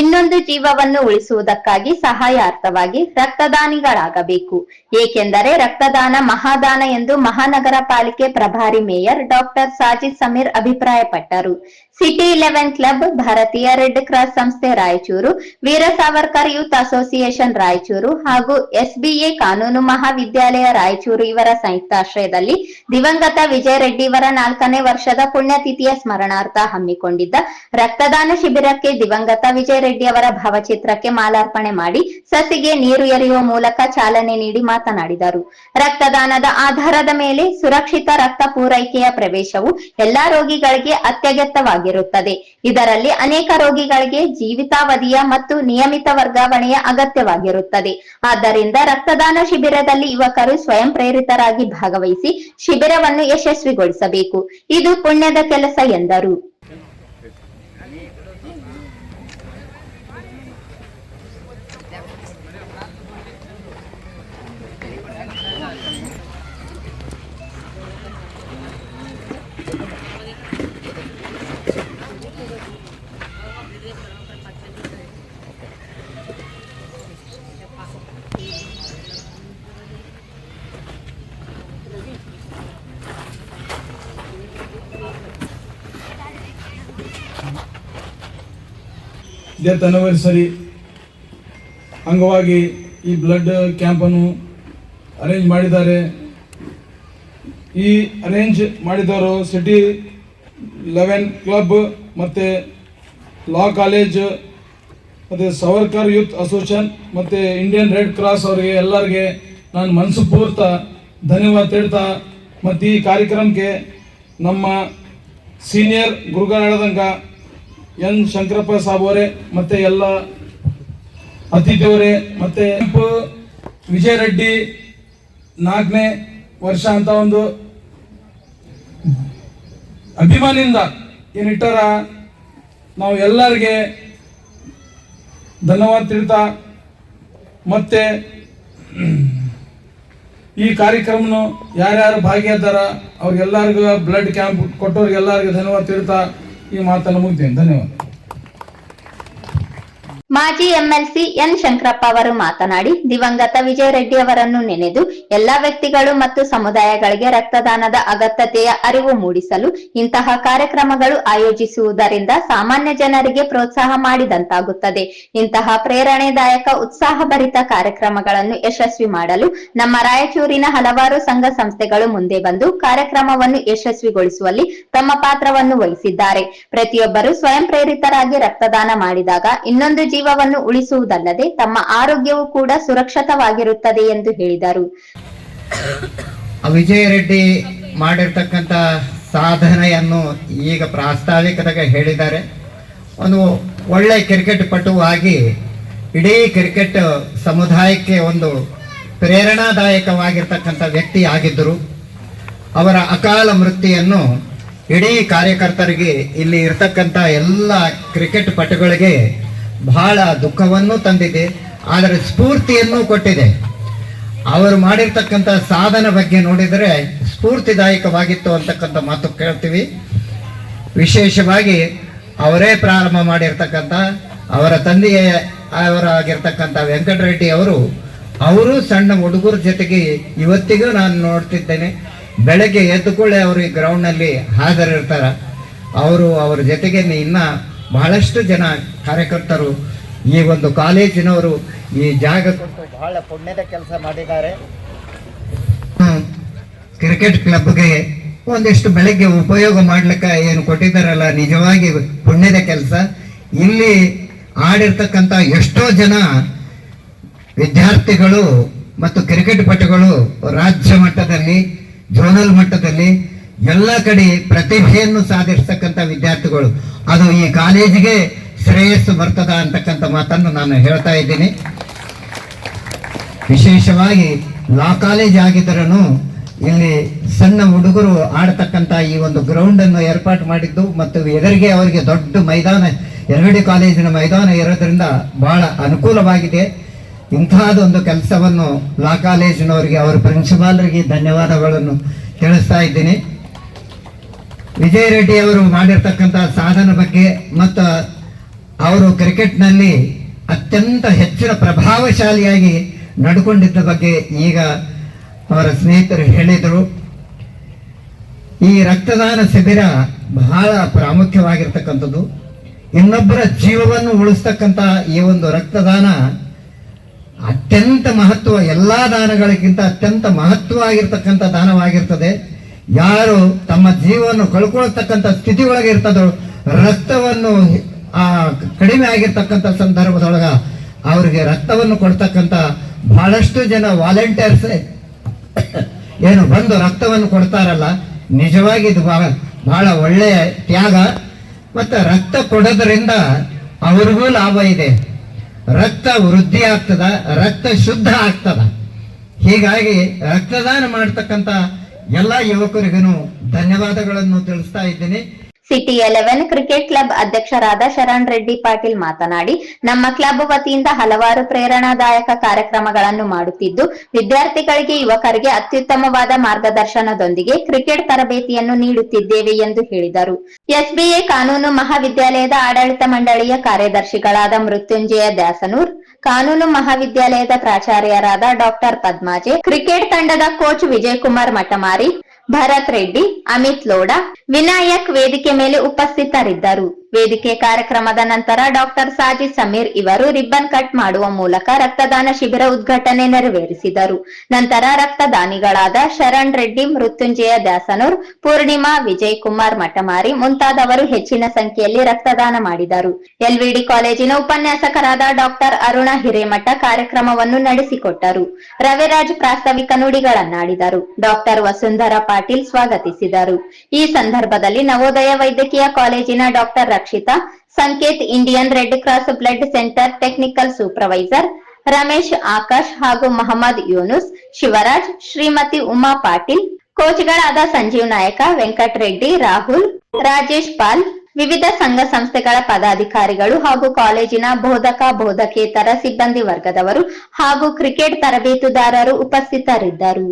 ಇನ್ನೊಂದು ಜೀವವನ್ನು ಉಳಿಸುವುದಕ್ಕಾಗಿ ಸಹಾಯಾರ್ಥವಾಗಿ ರಕ್ತದಾನಿಗಳಾಗಬೇಕು. ಏಕೆಂದರೆ ರಕ್ತದಾನ ಮಹಾದಾನ ಎಂದು ಮಹಾನಗರ ಪಾಲಿಕೆ ಪ್ರಭಾರಿ ಮೇಯರ್ ಡಾಕ್ಟರ್ ಸಾಜಿದ್ ಸಮೀರ್ ಅಭಿಪ್ರಾಯಪಟ್ಟರು. ಸಿಟಿ ಇಲೆವೆನ್ ಕ್ಲಬ್, ಭಾರತೀಯ ರೆಡ್ ಕ್ರಾಸ್ ಸಂಸ್ಥೆ ರಾಯಚೂರು, ವೀರ ಸಾವರ್ಕರ್ ಯೂತ್ ಅಸೋಸಿಯೇಷನ್ ರಾಯಚೂರು ಹಾಗೂ ಎಸ್ಬಿಎ ಕಾನೂನು ಮಹಾವಿದ್ಯಾಲಯ ರಾಯಚೂರು ಇವರ ಸಂಯುಕ್ತಾಶ್ರಯದಲ್ಲಿ ದಿವಂಗತ ವಿಜಯ ರೆಡ್ಡಿ ಇವರ ನಾಲ್ಕನೇ ವರ್ಷದ ಪುಣ್ಯತಿಥಿಯ ಸ್ಮರಣಾರ್ಥ ಹಮ್ಮಿಕೊಂಡಿದ್ದ ರಕ್ತದಾನ ಶಿಬಿರಕ್ಕೆ ದಿವಂಗತ ವಿಜಯ ರೆಡ್ಡಿ ಅವರ ಭಾವಚಿತ್ರಕ್ಕೆ ಮಾಲಾರ್ಪಣೆ ಮಾಡಿ ಸಸಿಗೆ ನೀರು ಎರೆಯುವ ಮೂಲಕ ಚಾಲನೆ ನೀಡಿ ಮಾತನಾಡಿದರು. ರಕ್ತದಾನದ ಆಧಾರದ ಮೇಲೆ ಸುರಕ್ಷಿತ ರಕ್ತ ಪೂರೈಕೆಯ ಪ್ರವೇಶವು ಎಲ್ಲಾ ರೋಗಿಗಳಿಗೆ ಅತ್ಯಗತ್ಯವಾಗಿರುತ್ತದೆ. ಇದರಲ್ಲಿ ಅನೇಕ ರೋಗಿಗಳಿಗೆ ಜೀವಿತಾವಧಿಯ ಮತ್ತು ನಿಯಮಿತ ವರ್ಗಾವಣೆಯ ಅಗತ್ಯವಾಗಿರುತ್ತದೆ. ಆದ್ದರಿಂದ ರಕ್ತದಾನ ಶಿಬಿರದಲ್ಲಿ ಯುವಕರು ಸ್ವಯಂ ಪ್ರೇರಿತರಾಗಿ ಭಾಗವಹಿಸಿ ಶಿಬಿರವನ್ನು ಯಶಸ್ವಿಗೊಳಿಸಬೇಕು. ಇದು ಪುಣ್ಯದ ಕೆಲಸ ಎಂದರು. ಡೆತ್ ಅನಿವರ್ಸರಿ ಅಂಗವಾಗಿ ಈ ಬ್ಲಡ್ ಕ್ಯಾಂಪನ್ನು ಅರೇಂಜ್ ಮಾಡಿದ್ದಾರೆ. ಈ ಅರೇಂಜ್ ಮಾಡಿದವರು ಸಿಟಿ ಲೆವೆನ್ ಕ್ಲಬ್ ಮತ್ತು ಲಾ ಕಾಲೇಜ್ ಮತ್ತು ಸವರ್ಕರ್ ಯೂತ್ ಅಸೋಸಿಯೇಷನ್ ಮತ್ತು ಇಂಡಿಯನ್ ರೆಡ್ ಕ್ರಾಸ್ ಅವರಿಗೆ ಎಲ್ಲರಿಗೆ ನಾನು ಮನಸ್ಸು ಪೂರ್ತ ಧನ್ಯವಾದ ಹೇಳ್ತಾ ಮತ್ತು ಈ ಕಾರ್ಯಕ್ರಮಕ್ಕೆ ನಮ್ಮ ಸೀನಿಯರ್ ಗುರುಗಳಾದಂಗ ಎನ್ ಶಂಕರಪ್ಪ ಸಾಬ್ ಅವರೇ ಮತ್ತೆ ಎಲ್ಲ ಅತಿಥಿಯವರೇ, ಮತ್ತೆ ವಿಜಯ ರೆಡ್ಡಿ ನಾಲ್ಕನೇ ವರ್ಷ ಅಂತ ಒಂದು ಅಭಿಮಾನಿಯಿಂದ ಏನಿಟ್ಟಾರ, ನಾವು ಎಲ್ಲರಿಗೆ ಧನ್ಯವಾದ ತಿಳ್ತಾ, ಮತ್ತೆ ಈ ಕಾರ್ಯಕ್ರಮನು ಯಾರ್ಯಾರು ಭಾಗಿಯಾದಾರ, ಅವ್ರಿಗೆಲ್ಲರಿಗೂ ಬ್ಲಡ್ ಕ್ಯಾಂಪ್ ಕೊಟ್ಟವ್ರಿಗೆಲ್ಲರಿಗೂ ಧನ್ಯವಾದ ತಿಳ್ತಾ ಈ ಮಾತನ್ನು ಮುಗಿತೇನೆ ಧನ್ಯವಾದ ಮಾಜಿ ಎಂಎಲ್ಸಿ ಎನ್ ಶಂಕರಪ್ಪ ಅವರು ಮಾತನಾಡಿ, ದಿವಂಗತ ವಿಜಯ ರೆಡ್ಡಿ ಅವರನ್ನು ನೆನೆದು ಎಲ್ಲಾ ವ್ಯಕ್ತಿಗಳು ಮತ್ತು ಸಮುದಾಯಗಳಿಗೆ ರಕ್ತದಾನದ ಅಗತ್ಯತೆಯ ಅರಿವು ಮೂಡಿಸಲು ಇಂತಹ ಕಾರ್ಯಕ್ರಮಗಳು ಆಯೋಜಿಸುವುದರಿಂದ ಸಾಮಾನ್ಯ ಜನರಿಗೆ ಪ್ರೋತ್ಸಾಹ ಮಾಡಿದಂತಾಗುತ್ತದೆ. ಇಂತಹ ಪ್ರೇರಣೆದಾಯಕ, ಉತ್ಸಾಹಭರಿತ ಕಾರ್ಯಕ್ರಮಗಳನ್ನು ಯಶಸ್ವಿ ಮಾಡಲು ನಮ್ಮ ರಾಯಚೂರಿನ ಹಲವಾರು ಸಂಘ ಸಂಸ್ಥೆಗಳು ಮುಂದೆ ಬಂದು ಕಾರ್ಯಕ್ರಮವನ್ನು ಯಶಸ್ವಿಗೊಳಿಸುವಲ್ಲಿ ತಮ್ಮ ಪಾತ್ರವನ್ನು ವಹಿಸಿದ್ದಾರೆ. ಪ್ರತಿಯೊಬ್ಬರು ಸ್ವಯಂ ಪ್ರೇರಿತರಾಗಿ ರಕ್ತದಾನ ಮಾಡಿದಾಗ ಇನ್ನೊಂದು ಜೀವವನ್ನು ಉಳಿಸುವುದಲ್ಲದೆ ತಮ್ಮ ಆರೋಗ್ಯವು ಕೂಡ ಸುರಕ್ಷಿತವಾಗಿರುತ್ತದೆ ಎಂದು ಹೇಳಿದರು. ವಿಜಯ ರೆಡ್ಡಿ ಮಾಡಿರ್ತಕ್ಕಂಥ ಸಾಧನೆಯನ್ನು ಈಗ ಪ್ರಾಸ್ತಾವಿಕದಾಗ ಹೇಳಿದ್ದಾರೆ. ಒಂದು ಒಳ್ಳೆ ಕ್ರಿಕೆಟ್ ಪಟುವಾಗಿ ಇಡೀ ಕ್ರಿಕೆಟ್ ಸಮುದಾಯಕ್ಕೆ ಒಂದು ಪ್ರೇರಣಾದಾಯಕವಾಗಿರ್ತಕ್ಕಂಥ ವ್ಯಕ್ತಿ ಆಗಿದ್ದರು. ಅವರ ಅಕಾಲ ಮೃತ್ಯನ್ನು ಇಡೀ ಕಾರ್ಯಕರ್ತರಿಗೆ ಇಲ್ಲಿ ಇರ್ತಕ್ಕಂಥ ಎಲ್ಲ ಕ್ರಿಕೆಟ್ ಪಟುಗಳಿಗೆ ಬಹಳ ದುಃಖವನ್ನು ತಂದಿದೆ, ಆದರೆ ಸ್ಫೂರ್ತಿಯನ್ನು ಕೊಟ್ಟಿದೆ. ಅವರು ಮಾಡಿರ್ತಕ್ಕಂಥ ಸಾಧನ ಬಗ್ಗೆ ನೋಡಿದರೆ ಸ್ಫೂರ್ತಿದಾಯಕವಾಗಿತ್ತು ಅಂತಕ್ಕಂಥ ಮಾತು ಕೇಳ್ತೀವಿ. ವಿಶೇಷವಾಗಿ ಅವರೇ ಪ್ರಾರಂಭ ಮಾಡಿರ್ತಕ್ಕಂಥ, ಅವರ ತಂದೆಯ ಅವರಾಗಿರ್ತಕ್ಕಂಥ ವೆಂಕಟರೆಡ್ಡಿ ಅವರು ಅವರು ಸಣ್ಣ ಹುಡುಗರ ಜೊತೆಗೆ ಇವತ್ತಿಗೂ ನಾನು ನೋಡ್ತಿದ್ದೇನೆ. ಬೆಳಗ್ಗೆ ಎದ್ದುಕೊಳ್ಳೆ ಅವರು ಈ ಗ್ರೌಂಡ್ನಲ್ಲಿ ಹಾಜರಿರ್ತಾರೆ. ಅವರು ಅವರ ಜೊತೆಗೆ ಇನ್ನ ಬಹಳಷ್ಟು ಜನ ಕಾರ್ಯಕರ್ತರು ಈ ಒಂದು ಕಾಲೇಜಿನವರು ಈ ಜಾಗ ಕೊಟ್ಟು ಬಹಳ ಪುಣ್ಯದ ಕೆಲಸ ಮಾಡಿದ್ದಾರೆ. ಕ್ರಿಕೆಟ್ ಕ್ಲಬ್ಗೆ ಒಂದಿಷ್ಟು ಬೆಳಗ್ಗೆ ಉಪಯೋಗ ಮಾಡ್ಲಿಕ್ಕೆ ಏನು ಕೊಟ್ಟಿದ್ದಾರಲ್ಲ ನಿಜವಾಗಿ ಪುಣ್ಯದ ಕೆಲಸ. ಇಲ್ಲಿ ಆಡಿರ್ತಕ್ಕಂಥ ಎಷ್ಟೋ ಜನ ವಿದ್ಯಾರ್ಥಿಗಳು ಮತ್ತು ಕ್ರಿಕೆಟ್ ಪಟುಗಳು ರಾಜ್ಯ ಮಟ್ಟದಲ್ಲಿ ಜೋನಲ್ ಮಟ್ಟದಲ್ಲಿ ಎಲ್ಲ ಕಡೆ ಪ್ರತಿಭೆಯನ್ನು ಸಾಧಿಸ್ತಕ್ಕಂಥ ವಿದ್ಯಾರ್ಥಿಗಳು. ಅದು ಈ ಕಾಲೇಜಿಗೆ ಶ್ರೇಯಸ್ಸು ಬರ್ತದ ಅಂತಕ್ಕಂಥ ಮಾತನ್ನು ನಾನು ಹೇಳ್ತಾ ಇದ್ದೀನಿ. ವಿಶೇಷವಾಗಿ ಲಾ ಕಾಲೇಜ್ ಆಗಿದ್ದರೂನು ಇಲ್ಲಿ ಸಣ್ಣ ಹುಡುಗರು ಆಡತಕ್ಕಂತ ಈ ಒಂದು ಗ್ರೌಂಡ್ ಅನ್ನು ಏರ್ಪಾటు ಮಾಡಿದ್ದು ಮತ್ತು ಎದುರಿಗೆ ಅವರಿಗೆ ದೊಡ್ಡ ಮೈದಾನ, ಎರಡು ಕಾಲೇಜಿನ ಮೈದಾನ ಇರೋದ್ರಿಂದ ಬಹಳ ಅನುಕೂಲವಾಗಿದೆ. ಇಂತಹದೊಂದು ಕೆಲಸವನ್ನು ಲಾ ಕಾಲೇಜಿನವರಿಗೆ, ಅವರ ಪ್ರಿನ್ಸಿಪಾಲರಿಗೆ ಧನ್ಯವಾದಗಳನ್ನು ತಿಳಿಸ್ತಾ ಇದ್ದೀನಿ. ವಿಜಯ್ ರೆಡ್ಡಿ ಅವರು ಮಾಡಿರ್ತಕ್ಕಂಥ ಸಾಧನ ಬಗ್ಗೆ ಮತ್ತು ಅವರು ಕ್ರಿಕೆಟ್ನಲ್ಲಿ ಅತ್ಯಂತ ಹೆಚ್ಚಿನ ಪ್ರಭಾವಶಾಲಿಯಾಗಿ ನಡ್ಕೊಂಡಿದ್ದ ಬಗ್ಗೆ ಈಗ ಅವರ ಸ್ನೇಹಿತರು ಹೇಳಿದರು. ಈ ರಕ್ತದಾನ ಶಿಬಿರ ಬಹಳ ಪ್ರಾಮುಖ್ಯವಾಗಿರ್ತಕ್ಕಂಥದ್ದು. ಇನ್ನೊಬ್ಬರ ಜೀವವನ್ನು ಉಳಿಸ್ತಕ್ಕಂಥ ಈ ಒಂದು ರಕ್ತದಾನ ಅತ್ಯಂತ ಮಹತ್ವ, ಎಲ್ಲ ದಾನಗಳಿಗಿಂತ ಅತ್ಯಂತ ಮಹತ್ವ ಆಗಿರ್ತಕ್ಕಂಥ ದಾನವಾಗಿರ್ತದೆ. ಯಾರು ತಮ್ಮ ಜೀವವನ್ನು ಕಳ್ಕೊಳ್ತಕ್ಕಂಥ ಸ್ಥಿತಿ ಒಳಗೆ ಇರ್ತದೋ, ರಕ್ತವನ್ನು ಆ ಕಡಿಮೆ ಆಗಿರ್ತಕ್ಕಂಥ ಸಂದರ್ಭದೊಳಗ ಅವರಿಗೆ ರಕ್ತವನ್ನು ಕೊಡ್ತಕ್ಕಂಥ ಬಹಳಷ್ಟು ಜನ ವಾಲಂಟಿಯರ್ಸ್. ಏನು ಬಂದು ರಕ್ತವನ್ನು ಕೊಡ್ತಾರಲ್ಲ, ನಿಜವಾಗಿ ಇದು ಬಹಳ ಬಹಳ ಒಳ್ಳೆಯ ತ್ಯಾಗ. ಮತ್ತು ರಕ್ತ ಕೊಡೋದ್ರಿಂದ ಅವ್ರಿಗೂ ಲಾಭ ಇದೆ. ರಕ್ತ ವೃದ್ಧಿ ಆಗ್ತದ, ರಕ್ತ ಶುದ್ಧ ಆಗ್ತದ. ಹೀಗಾಗಿ ರಕ್ತದಾನ ಮಾಡ್ತಕ್ಕಂಥ ಎಲ್ಲ ಯುವಕರಿಗೂ ಧನ್ಯವಾದಗಳನ್ನು ತಿಳಿಸ್ತಾ ಇದ್ದೀನಿ. ಸಿಟಿ ಎಲೆವೆನ್ ಕ್ರಿಕೆಟ್ ಕ್ಲಬ್ ಅಧ್ಯಕ್ಷರಾದ ಶರಣ್ ರೆಡ್ಡಿ ಪಾಟೀಲ್ ಮಾತನಾಡಿ, ನಮ್ಮ ಕ್ಲಬ್ ವತಿಯಿಂದ ಹಲವಾರು ಪ್ರೇರಣಾದಾಯಕ ಕಾರ್ಯಕ್ರಮಗಳನ್ನು ಮಾಡುತ್ತಿದ್ದು, ವಿದ್ಯಾರ್ಥಿಗಳಿಗೆ, ಯುವಕರಿಗೆ ಅತ್ಯುತ್ತಮವಾದ ಮಾರ್ಗದರ್ಶನದೊಂದಿಗೆ ಕ್ರಿಕೆಟ್ ತರಬೇತಿಯನ್ನು ನೀಡುತ್ತಿದ್ದೇವೆ ಎಂದು ಹೇಳಿದರು. ಎಸ್ಬಿಎ ಕಾನೂನು ಮಹಾವಿದ್ಯಾಲಯದ ಆಡಳಿತ ಮಂಡಳಿಯ ಕಾರ್ಯದರ್ಶಿಗಳಾದ ಮೃತ್ಯುಂಜಯ ದ್ಯಾಸನೂರ್ ಕಾನೂನು ಮಹಾವಿದ್ಯಾಲಯದ ಪ್ರಾಚಾರ್ಯರಾದ ಡಾಕ್ಟರ್ ಪದ್ಮಾಜೆ, ಕ್ರಿಕೆಟ್ ತಂಡದ ಕೋಚ್ ವಿಜಯ್ ಕುಮಾರ್ ಮಠಮಾರಿ, ಭರತ್ ರೆಡ್ಡಿ, ಅಮಿತ್ ಲೋಡಾ, ವಿನಾಯಕ್ ವೇದಿಕೆ ಮೇಲೆ ಉಪಸ್ಥಿತರಿದ್ದರು. ವೇದಿಕೆ ಕಾರ್ಯಕ್ರಮದ ನಂತರ ಡಾಕ್ಟರ್ ಸಾಜಿದ್ ಸಮೀರ್ ಇವರು ರಿಬ್ಬನ್ ಕಟ್ ಮಾಡುವ ಮೂಲಕ ರಕ್ತದಾನ ಶಿಬಿರ ಉದ್ಘಾಟನೆ ನೆರವೇರಿಸಿದರು. ನಂತರ ರಕ್ತದಾನಿಗಳಾದ ಶರಣ್ ರೆಡ್ಡಿ, ಮೃತ್ಯುಂಜಯ ದಾಸನೂರ್ ಪೂರ್ಣಿಮಾ ವಿಜಯ್ ಕುಮಾರ್ ಮಠಮಾರಿ ಮುಂತಾದವರು ಹೆಚ್ಚಿನ ಸಂಖ್ಯೆಯಲ್ಲಿ ರಕ್ತದಾನ ಮಾಡಿದರು. ಎಲ್ವಿಡಿ ಕಾಲೇಜಿನ ಉಪನ್ಯಾಸಕರಾದ ಡಾಕ್ಟರ್ ಅರುಣ ಹಿರೇಮಠ ಕಾರ್ಯಕ್ರಮವನ್ನು ನಡೆಸಿಕೊಟ್ಟರು. ರವಿರಾಜ್ ಪ್ರಾಸ್ತಾವಿಕ ನುಡಿಗಳನ್ನಾಡಿದರು. ಡಾಕ್ಟರ್ ವಸುಂಧರಾ ಪಾಟೀಲ್ ಸ್ವಾಗತಿಸಿದರು. ಈ ಸಂದರ್ಭದಲ್ಲಿ ನವೋದಯ ವೈದ್ಯಕೀಯ ಕಾಲೇಜಿನ doctor Rakshita Sanket Indian red cross blood centre technical supervisor Ramesh Akash ಹಾಗೂ ಮೊಹಮ್ಮದ್ ಯೂನುಸ್, ಶಿವರಾಜ್, ಶ್ರೀಮತಿ ಉಮಾ ಪಾಟೀಲ್, ಕೋಚ್ಗಳಾದ ಸಂಜೀವ್ ನಾಯಕ, ವೆಂಕಟ್ ರೆಡ್ಡಿ, ರಾಹುಲ್, ರಾಜೇಶ್ ಪಾಲ್, ವಿವಿಧ ಸಂಘ ಸಂಸ್ಥೆಗಳ ಪದಾಧಿಕಾರಿಗಳು ಹಾಗೂ ಕಾಲೇಜಿನ ಬೋಧಕ ಬೋಧಕೇತರ ಸಿಬ್ಬಂದಿ ವರ್ಗದವರು ಹಾಗೂ ಕ್ರಿಕೆಟ್ ತರಬೇತುದಾರರು ಉಪಸ್ಥಿತರಿದ್ದರು.